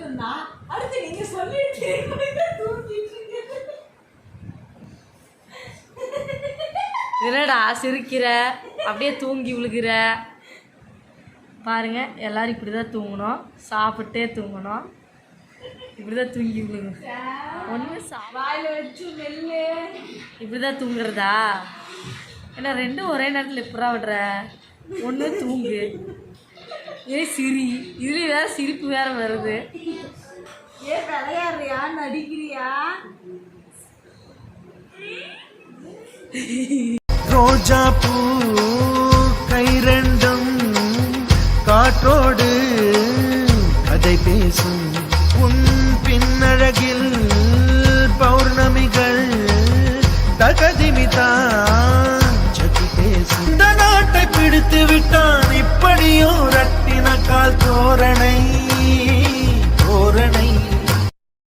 இருந்தான் அடுத்து நீங்க சொல்லிட்டு தூங்கிட்டு. என்னடா சிரிக்கிற? அப்படியே தூங்கி விழுகிற பாருங்க எல்லாரும் இப்படி தான் தூங்கணும். சாப்பிட்டே தூங்கணும். இப்படி தான் தூங்கி விழுகும் ஒன்று வாயில வச்சு இப்படி தான் தூங்குறதா? ஏன்னா ரெண்டும் ஒரே நேரத்தில் எப்படா விடுற? ஒன்று தூங்கு. இதே சிரி. இதுலேயும் வேற சிரிப்பு வேற வருது. ஏன் விளையாடுறியா? நடிக்கிறியா? ரோஜா பூ கை ரெண்டும் காற்றோடு கதை பேசும். உன் பின்னழகில்